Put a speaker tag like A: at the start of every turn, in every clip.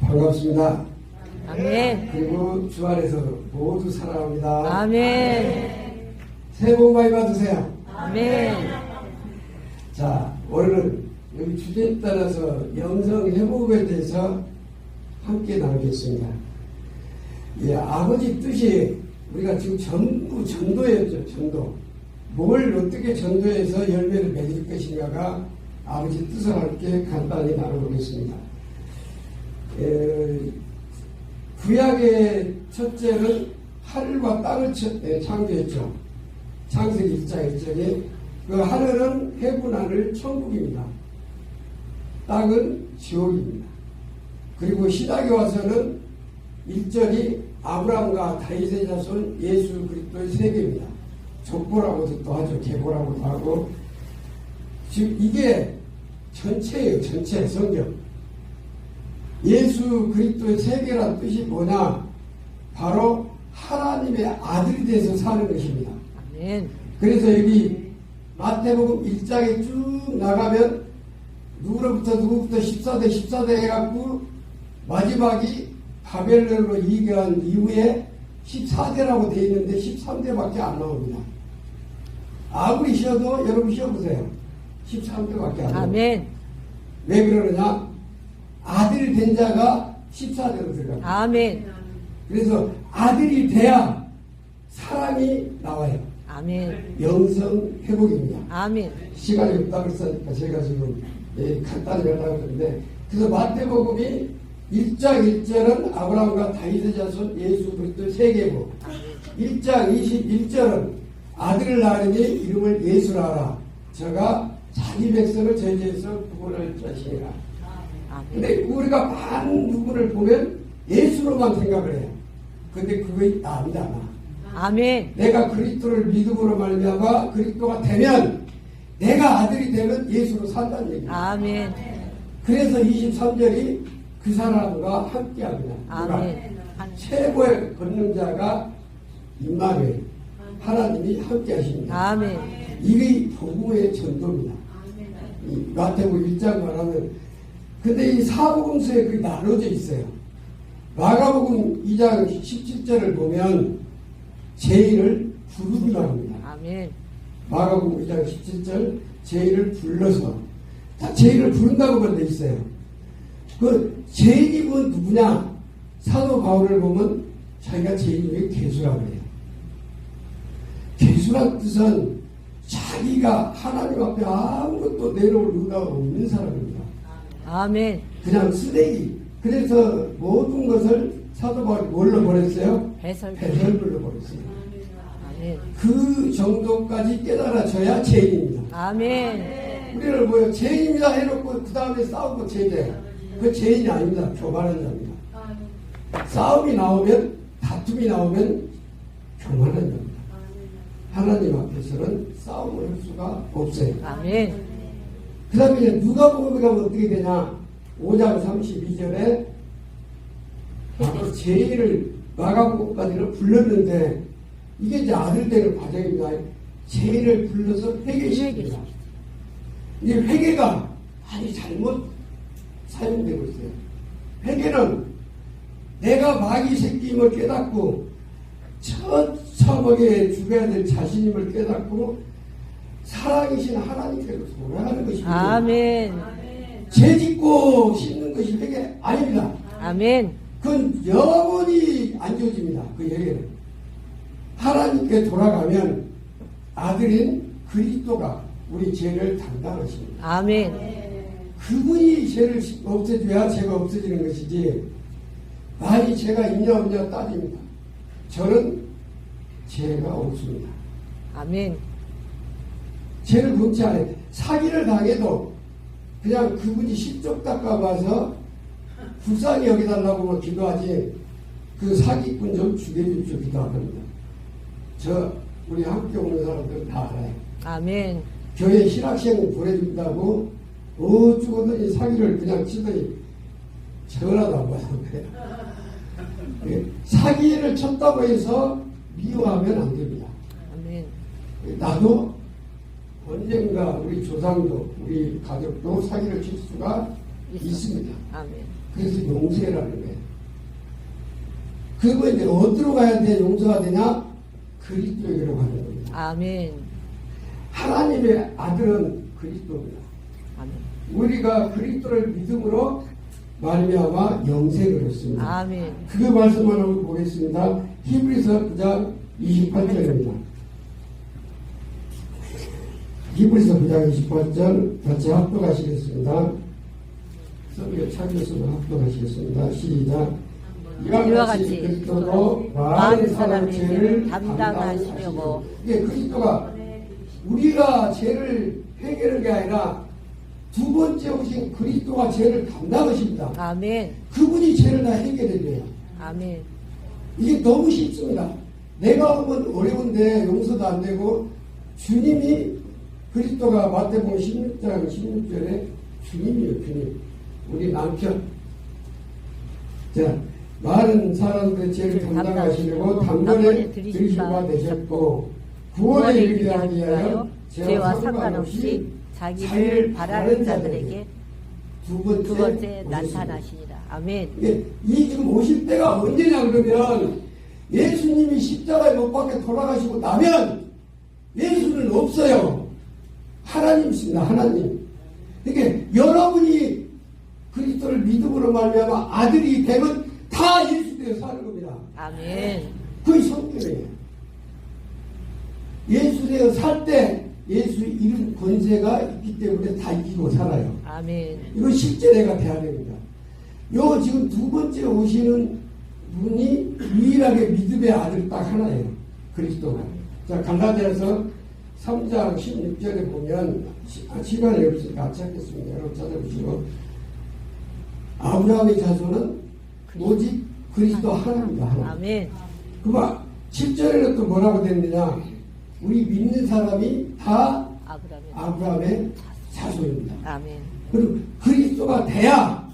A: 반갑습니다.
B: 아멘.
A: 그리고 주 안에서 모두 사랑합니다.
B: 아멘.
A: 새해 복 많이 받으세요.
B: 아멘.
A: 자, 오늘은 여기 주제에 따라서 영성 회복에 대해서 함께 나누겠습니다. 예, 아버지 뜻이 우리가 지금 전부 전도였죠, 전도. 뭘 어떻게 전도해서 열매를 맺을 것인가가 아버지 뜻을 함께 간단히 나눠보겠습니다. 에, 구약의 첫째는 하늘과 땅을 창조했죠. 창세기 1장 1절에 그 하늘은 해군 하늘 천국입니다. 땅은 지옥입니다. 그리고 신학에 와서는 1절이 아브라함과 다윗의 자손 예수 그리스도의 세계입니다. 족보라고도 또 하죠. 계보라고도 하고 지금 이게 전체예요. 전체 성경. 예수 그리스도의 세계란 뜻이 뭐냐? 바로 하나님의 아들이 돼서 사는 것입니다.
B: 아멘.
A: 그래서 여기 마태복음 1장에 쭉 나가면 누구로부터 누구부터 14대 14대 해갖고 마지막이 바벨론으로 이겨한 이후에 14대라고 되어 있는데 13대밖에 안 나옵니다. 아무리 쉬어도 여러분 쉬어보세요. 13대밖에 안 나옵니다.
B: 아멘.
A: 왜 그러느냐? 아들 된 자가 14대로 들어갑니다.
B: 아멘.
A: 그래서 아들이 돼야 사랑이 나와요.
B: 아멘.
A: 영성 회복입니다.
B: 아멘.
A: 시간이 없다 그랬으니까 제가 지금 예, 간단히 하려고 했는데 그래서 마태복음이 1장 1절은 아브라함과 다윗의 자손 예수 그리스도 세계고 1장 21절은 아들을 낳으니 이름을 예수라 하라 저가 자기 백성을 저희에서 구원할
B: 아멘.
A: 근데 우리가 많은 부분을 보면 예수로만 생각을 해요 근데 그거 아니다 나.
B: 아멘.
A: 내가 그리스도를 믿음으로 말미암아 그리스도가 되면 내가 아들이 되면 예수로 산다는 얘기예요.
B: 아멘.
A: 그래서 23절이 그 사람과 함께합니다.
B: 아멘.
A: 최고의 권능자가 임마누엘 하나님이 함께하십니다.
B: 아멘.
A: 이게 복음의 전도입니다. 이 마태복음 1장 말하면 근데 이 사복음서에 그게 나눠져 있어요. 마가복음 2장 17절을 보면 제의를 부르기로 합니다.
B: 아멘.
A: 마가복음 2장 17절 제의를 불러서 다 제의를 부른다고만 돼 있어요. 그 제의님은 누구냐? 사도 바울을 보면 자기가 제의님이 개수라고 해요. 개수란 뜻은 자기가 하나님 앞에 아무것도 내려올 의가가 없는 사람입니다.
B: 아멘.
A: 그냥 쓰레기. 그래서 모든 것을 사도 바울이 뭘로 버렸어요?
B: 배설.
A: 배설물로 버렸어요.
B: 아멘.
A: 그 정도까지 깨달아져야 죄인입니다.
B: 아멘.
A: 우리를 뭐요? 죄인입니다 해놓고 그 다음에 싸우고 죄대. 그 죄인이 아닙니다. 교만한 자입니다. 싸움이 나오면 다툼이 나오면 교만한 자입니다. 하나님 앞에서는 싸움을 할 수가 없어요.
B: 아멘.
A: 그 다음에 누가 복음에 가면 어떻게 되냐? 5장 32절에 바로 죄인을 마가복음까지는 불렀는데 이게 이제 아들 되는 과정입니다. 죄인을 불러서 회개시킵니다. 이 회개가 아주 잘못 사용되고 있어요. 회개는 내가 마귀 새끼임을 깨닫고 처참하게 죽어야 될 자신임을 깨닫고 사랑이신 하나님께로 돌아가는 것입니다.
B: 아멘.
A: 죄 짓고 씻는 것이 회개 아닙니다.
B: 아멘.
A: 그건 영원히 안 지워집니다. 그 얘기는. 하나님께 돌아가면 아들인 그리스도가 우리 죄를 담당하십니다.
B: 아멘.
A: 그분이 죄를 없애줘야 죄가 없어지는 것이지 나이 죄가 있냐 없냐 따집니다. 저는 죄가 없습니다.
B: 아멘.
A: 죄를 금치 않아요. 사기를 당해도 그냥 그분이 실족 닦아봐서 불쌍히 여기달라고 뭐 기도하지 그 사기꾼 좀 죽여주십시오 기도합니다. 저 우리 학교 오는 사람들 다 알아요.
B: 아멘.
A: 교회 신학생 보내준다고 어쩌고더니 사기를 그냥 치더니 전화도 안 받는 거예요. 예, 사기를 쳤다고 해서 미워하면 안 됩니다.
B: 아멘.
A: 나도 언젠가 우리 조상도 우리 가족도 사기를 칠 수가. 있습니다.
B: 아멘.
A: 그래서 용서라는 거예요. 그거 이제 어디로 가야 돼 용서가 되냐? 그리스도에게로 가는 겁니다.
B: 아멘.
A: 하나님의 아들은 그리스도입니다.
B: 아멘.
A: 우리가 그리스도를 믿음으로 말미암아 영생을 얻습니다.
B: 아멘.
A: 그 말씀을 한번 보겠습니다. 히브리서 9장 28절입니다. 히브리서 9장 28절 같이 합독하시겠습니다. 성경 찾으시면 합독하시겠습니다. 시작.
B: 이와 같이
A: 그리스도로
B: 많은 사람의 죄를 담당하시려고
A: 이게 그리스도가 우리가 죄를 해결하는 게 아니라 두 번째 오신 그리스도가 죄를 담당하십니다.
B: 아멘.
A: 그분이 죄를 다 해결해 줘요.
B: 아멘.
A: 이게 너무 쉽습니다. 내가 하면 어려운데 용서도 안 되고 주님이 그리스도가 마태복음 16장 16절에 주님이요 주님 우리 남편 자 많은 사람들의 죄를 담당하시려고 단번에 들이신 바 되셨고 구원에 이르게 하기 위하여
B: 죄와 상관없이 자기를 바라는 자들에게
A: 두 번째,
B: 두 번째. 나타나시니라. 아멘.
A: 이게 이 지금 오실 때가 언제냐 그러면 예수님이 십자가에 못 박혀 돌아가시고 나면 예수는 없어요. 하나님이십니다. 하나님. 그러니까 여러분이 그리스도를 믿음으로 말미암아 아들이 되면 다 예수되어 사는 겁니다.
B: 아멘.
A: 그게 성경이에요. 예수되어 살 때 예수 이름 권세가 있기 때문에 다 이기고 살아요.
B: 아멘.
A: 이건 실제 내가 됩니다. 요 지금 두 번째 오시는 분이 유일하게 믿음의 아들 딱 하나예요. 그리스도가. 자, 갈라디아서 3장 16절에 보면 시- 아, 시간이 없으니까 같이 하겠습니다. 여러분 찾아보시고 아브라함의 자손은 오직 그리스도 하나입니다. 하나.
B: 아멘.
A: 그만 7절에는 또 뭐라고 됐느냐 우리 믿는 사람이 다
B: 아브라함의
A: 아브라함의 자손입니다.
B: 아멘.
A: 그리고 그리스도가 돼야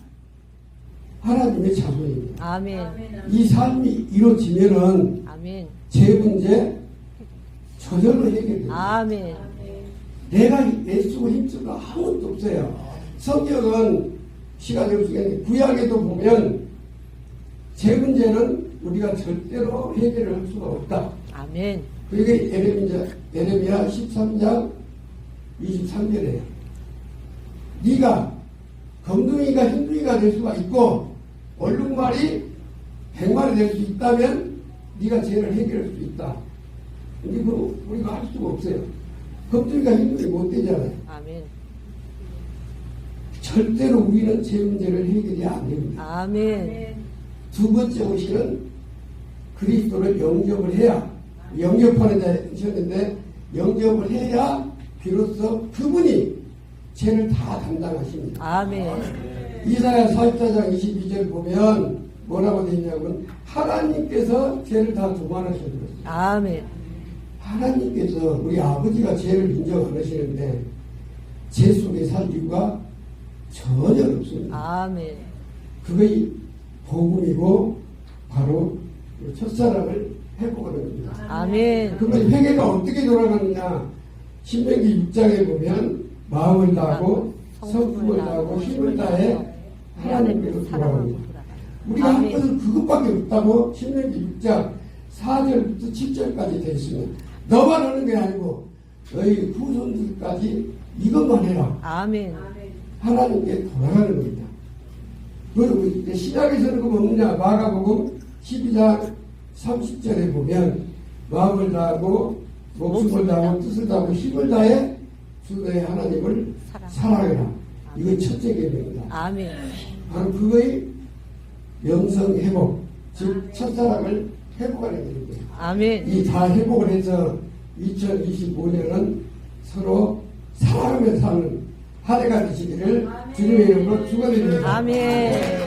A: 하나님의 자손입니다.
B: 아멘.
A: 이 삶이 이루어지면은
B: 아멘.
A: 제 문제 저절로 해결됩니다.
B: 아멘.
A: 내가 애쓰고 힘쓰고 아무것도 없어요. 성경은 시간이 없으니까 구약에도 보면 제 문제는 우리가 절대로 해결을 할 수가 없다.
B: 아멘.
A: 그게 에레미야, 에레미야 13장 23절이에요. 네가 검둥이가 흰둥이가 될 수가 있고 얼룩말이 백말이 될수 있다면 네가 죄를 해결할 수 있다. 그 우리가 할 수가 없어요. 검둥이가 흰둥이 못 되잖아요.
B: 아멘.
A: 절대로 우리는 죄 문제를 해결이 안 됩니다.
B: 아멘.
A: 두 번째 오시는 그리스도를 영접을 해야 영접하는 자셨는데 영접을 해야 비로소 그분이 죄를 다 담당하십니다.
B: 아멘.
A: 이사야 44장 22절 보면 뭐라고 되어 있냐면 하나님께서 죄를 다 도말하셨어요.
B: 아멘.
A: 하나님께서 우리 아버지가 죄를 인정 안 하시는데 죄 속에 살 이유가 전혀 없습니다.
B: 아멘.
A: 그것이 복음이고 바로 첫사랑을 회복하는 겁니다.
B: 아멘.
A: 그러면 회개가 어떻게 돌아가느냐? 신명기 6장에 보면 마음을 다하고 성품을 다하고 힘을 다해 하나님께로 돌아갑니다. 우리가 한
B: 아멘.
A: 것은 그것밖에 없다고 신명기 6장 4절부터 7절까지 되어 있습니다. 너만 하는 게 아니고 너희 후손들까지 이것만 해라.
B: 아멘.
A: 하나님께 돌아가는 겁니다. 그리고 이제 시작에서는 그거 없느냐? 마가복음 12장 30절에 보면 마음을 다하고 목숨을 다하고 뜻을 다하고 힘을 다해 주 너의 하나님을
B: 사랑.
A: 사랑해라. 이건 첫째 계명입니다.
B: 아멘.
A: 바로 그거의 영성 회복, 즉 첫사랑을 회복하는 일입니다.
B: 아멘.
A: 이 다 회복을 해서 2025년은 서로 사랑하며 사는 한 해가 되시기를 주님의 이름으로 축원드립니다.
B: 아멘.